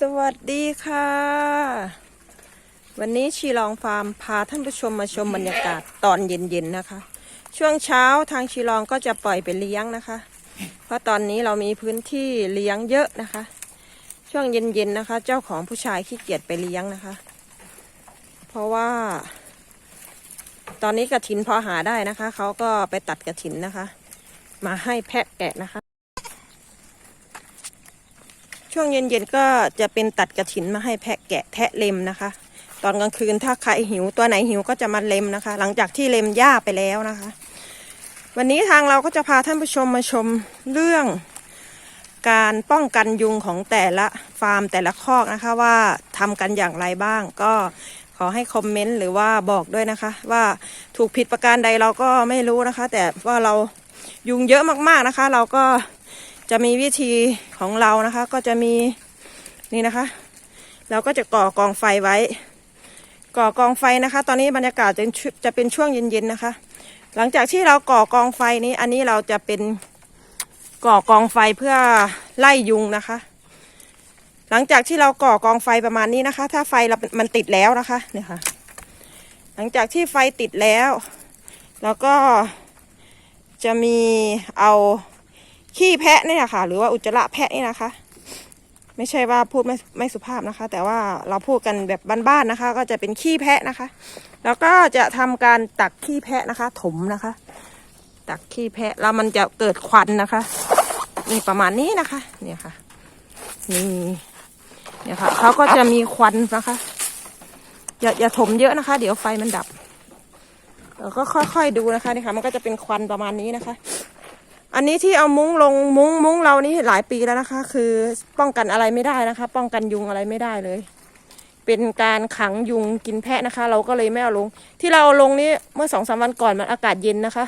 สวัสดีค่ะ วันนี้ชีลองฟาร์มพาท่านผู้ชมมาชมบรรยากาศตอนเย็นๆนะคะ ช่วงเช้าทางชีลองก็จะปล่อยไปเลี้ยงนะคะ เพราะตอนนี้เรามีพื้นที่เลี้ยงเยอะนะคะ ช่วงเย็นๆนะคะ เจ้าของผู้ชายขี้เกียจไปเลี้ยงนะคะ เพราะว่า ตอนนี้กระถินพอหาได้นะคะเขาก็ไปตัดกระถินนะคะ มาให้แพะแกะนะคะ ช่วงเย็นๆก็จะเป็นตัดกระถินมาให้แพะแกะแทะเล็มนะคะ ตอนกลางคืนถ้าใครหิวตัวไหนหิวก็จะมาเล็มนะคะ หลังจากที่เล็มหญ้าไปแล้วนะคะ วันนี้ทางเราก็จะพาท่านผู้ชมมาชมเรื่องการป้องกันยุงของแต่ละฟาร์มแต่ละคอกนะคะว่าทำกันอย่างไรบ้าง ก็ขอให้คอมเมนต์หรือว่าบอกด้วยนะคะ ว่าถูกผิดประการใดเราก็ไม่รู้นะคะ แต่ว่าเรายุงเยอะมากๆนะคะ เราก็ จะมีวิธีของเรานะคะ ก็จะมีนี่นะคะ เราก็จะก่อกองไฟไว้ ก่อกองไฟนะคะ ตอนนี้บรรยากาศจะจะเป็นช่วงเย็นๆนะคะ หลังจากที่เราก่อกองไฟนี้ อันนี้เราจะเป็นก่อกองไฟเพื่อไล่ยุงนะคะ หลังจากที่เราก่อกองไฟประมาณนี้นะคะ ถ้าไฟมันติดแล้วนะคะเนี่ยค่ะ หลังจากที่ไฟติดแล้วเราก็จะมีเอา ขี้แพะเนี่ยค่ะ หรือว่าอุจจาระแพะนี่นะคะ ไม่ใช่ว่าพูดไม่ไม่สุภาพนะคะ แต่ว่าเราพูดกันแบบบ้านๆนะคะ ก็จะเป็นขี้แพะนะคะ แล้วก็จะทำการตักขี้แพะนะคะ ถมนะคะ ตักขี้แพะแล้วมันจะเกิดควันนะคะนี่ประมาณนี้นะคะ เนี่ยค่ะนี่เนี่ยค่ะเขาก็จะมีควันนะคะ อย่าอย่าถมเยอะนะคะ เดี๋ยวไฟมันดับเราก็ค่อยๆดูนะคะนี่ค่ะ มันก็จะเป็นควันประมาณนี้นะคะ อันนี้ที่เอามุ้งลงมุ้งมุ้งเรานี่หลายปีแล้วนะคะ คือป้องกันอะไรไม่ได้นะคะ ป้องกันยุงอะไรไม่ได้เลย เป็นการขังยุงกินแพะนะคะ เราก็เลยไม่เอาลง ที่เราเอาลงนี่เมื่อสองสามวันก่อนมันอากาศเย็นนะคะ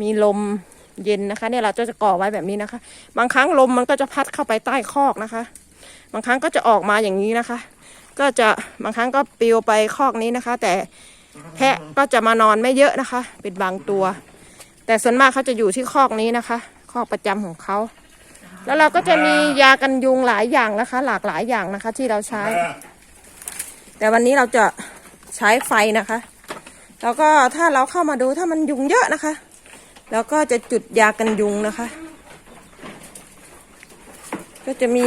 มีลมเย็นนะคะ เนี่ยเราจะจะก่อไว้แบบนี้นะคะ บางครั้งลมมันก็จะพัดเข้าไปใต้คอกนะคะ บางครั้งก็จะออกมาอย่างนี้นะคะ ก็จะบางครั้งก็ปลิวไปคอกนี้นะคะ แต่แพะก็จะมานอนไม่เยอะนะคะ เป็นบางตัว แต่ส่วนมากเขาจะอยู่ที่คอกนี้นะคะ คอกประจำของเขา แล้วเราก็จะมียากันยุงหลายอย่างนะคะ หลากหลายอย่างนะคะ ที่เราใช้ แต่วันนี้เราจะใช้ไฟนะคะ แล้วก็ถ้าเราเข้ามาดูถ้ามันยุงเยอะนะคะ แล้วก็จะจุดยากันยุงนะคะ ก็จะมี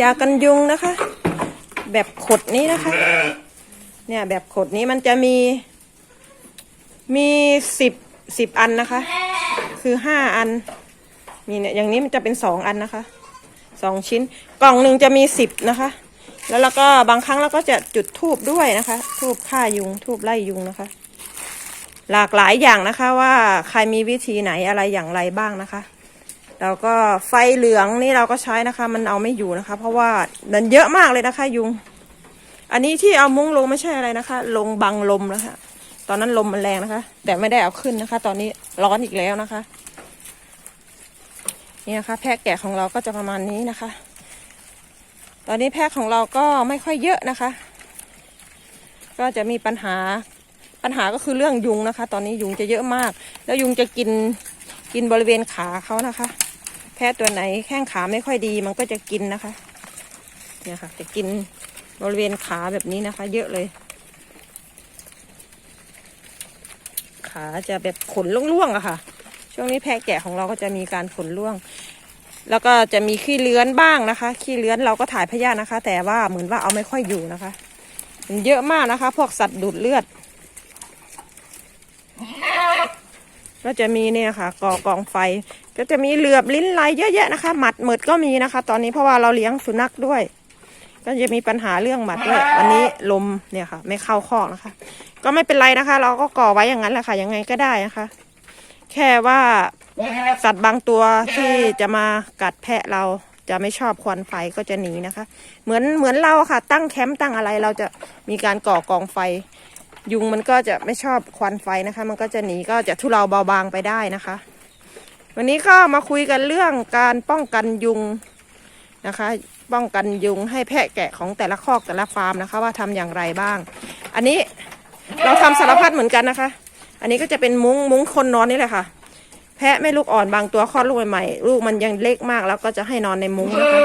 ยากันยุงนะคะ แบบขดนี้นะคะ เนี่ยแบบขดนี้มันจะมีมีสิบ สิบอันนะคะ คือห้าอันมีเนี่ยอย่างนี้มันจะเป็นสองอันนะคะสองชิ้น กล่องหนึ่งจะมีสิบนะคะ แล้วเราก็บางครั้งเราก็จะจุดทูบด้วยนะคะทูบฆ่ายุงทูบไล่ยุงนะคะ หลากหลายอย่างนะคะว่าใครมีวิธีไหนอะไรอย่างไรบ้างนะคะแล้วก็ไฟเหลืองนี่เราก็ใช้นะคะ มันเอาไม่อยู่นะคะ เพราะว่ามันเยอะมากเลยนะคะ ยุง อันนี้ที่เอามุ้งลงไม่ใช่อะไรนะคะ ลงบังลมนะคะ ตอนนั้นลมมันแรงนะคะ แต่ไม่ได้เอาขึ้นนะคะ ตอนนี้ร้อนอีกแล้วนะคะ นี่นะคะ แพะแกะของเราก็จะประมาณนี้นะคะ ตอนนี้แพะของเราก็ไม่ค่อยเยอะนะคะ ก็จะมีปัญหาปัญหาก็คือเรื่องยุงนะคะ ตอนนี้ยุงจะเยอะมาก แล้วยุงจะกินกินบริเวณขาเขานะคะ แพะตัวไหนแข้งขาไม่ค่อยดีมันก็จะกินนะคะเนี่ยค่ะจะกินบริเวณขาแบบนี้นะคะ เยอะเลย ขาจะแบบขนร่วงๆอะค่ะ ช่วงนี้แพะแกะของเราก็จะมีการขนร่วง แล้วก็จะมีขี้เลื้อนบ้างนะคะ ขี้เลื้อนเราก็ถ่ายพยาธินะคะ แต่ว่าเหมือนว่าเอาไม่ค่อยอยู่นะคะ มันเยอะมากนะคะ พวกสัตว์ดูดเลือด ก็จะมีเนี่ยค่ะก่อกองไฟ ก็จะมีเหลือบลิ้นไหลเยอะแยะนะคะ หมัดหมึดก็มีนะคะ ตอนนี้เพราะว่าเราเลี้ยงสุนัขด้วยก็จะมีปัญหาเรื่องหมัดด้วยวันนี้ลมเนี่ยค่ะ ไม่เข้าคอกนะคะ ก็ไม่เป็นไรนะคะ เราก็ก่อไว้อย่างนั้นแหละค่ะยังไงก็ได้นะคะ แค่ว่าสัตว์บางตัวที่จะมากัดแพะเราจะไม่ชอบควันไฟก็จะหนีนะคะ เหมือนเหมือนเราค่ะ ตั้งแคมป์ตั้งอะไรเราจะมีการก่อกองไฟ ยุงมันก็จะไม่ชอบควันไฟนะคะ มันก็จะหนีก็จะทุเลาเบาบางไปได้นะคะ วันนี้ก็มาคุยกันเรื่องการป้องกันยุงนะคะ ป้องกันยุงให้แพะแกะของแต่ละคอกแต่ละฟาร์มนะคะ ว่าทำอย่างไรบ้าง อันนี้ เราทำสารพัดเหมือนกันนะคะ อันนี้ก็จะเป็นมุ้งมุ้งคนนอนนี่แหละค่ะ แพะไม่ลูกอ่อนบางตัวคลอดลูกใหม่ๆลูกมันยังเล็กมากแล้วก็จะให้นอนในมุ้งนะคะ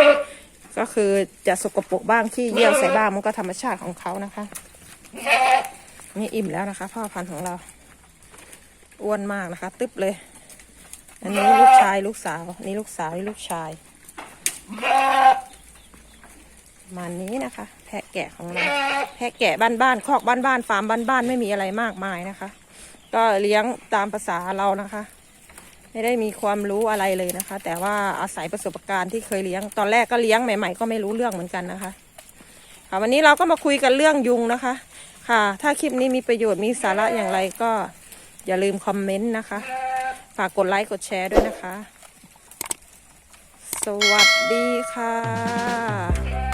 ก็คือจะสกปรกบ้างที่เยี่ยวใส่บ้างมันก็ธรรมชาติของเขานะคะนี่อิ่มแล้วนะคะ พ่อพันธุ์ของเรา อ้วนมากนะคะ ตึ๊บเลย อันนี้ลูกชายลูกสาว นี่ลูกสาวนี่ลูกชาย ประมาณนี้นะคะ แพะแกะของเราแพะแกะบ้านๆคอกบ้านๆฟาร์มบ้านๆไม่มีอะไรมากมายนะคะ ก็เลี้ยงตามภาษาเรานะคะ ไม่ได้มีความรู้อะไรเลยนะคะ แต่ว่าอาศัยประสบการณ์ที่เคยเลี้ยงตอนแรกก็เลี้ยงใหม่ๆ ก็ไม่รู้เรื่องเหมือนกันนะคะค่ะวันนี้เราก็มาคุยกันเรื่องยุงนะคะ ค่ะ ถ้าคลิปนี้มีประโยชน์มีสาระอย่างไรก็อย่าลืมคอมเมนต์นะคะ ฝากกดไลค์กดแชร์ด้วยนะคะ สวัสดีค่ะ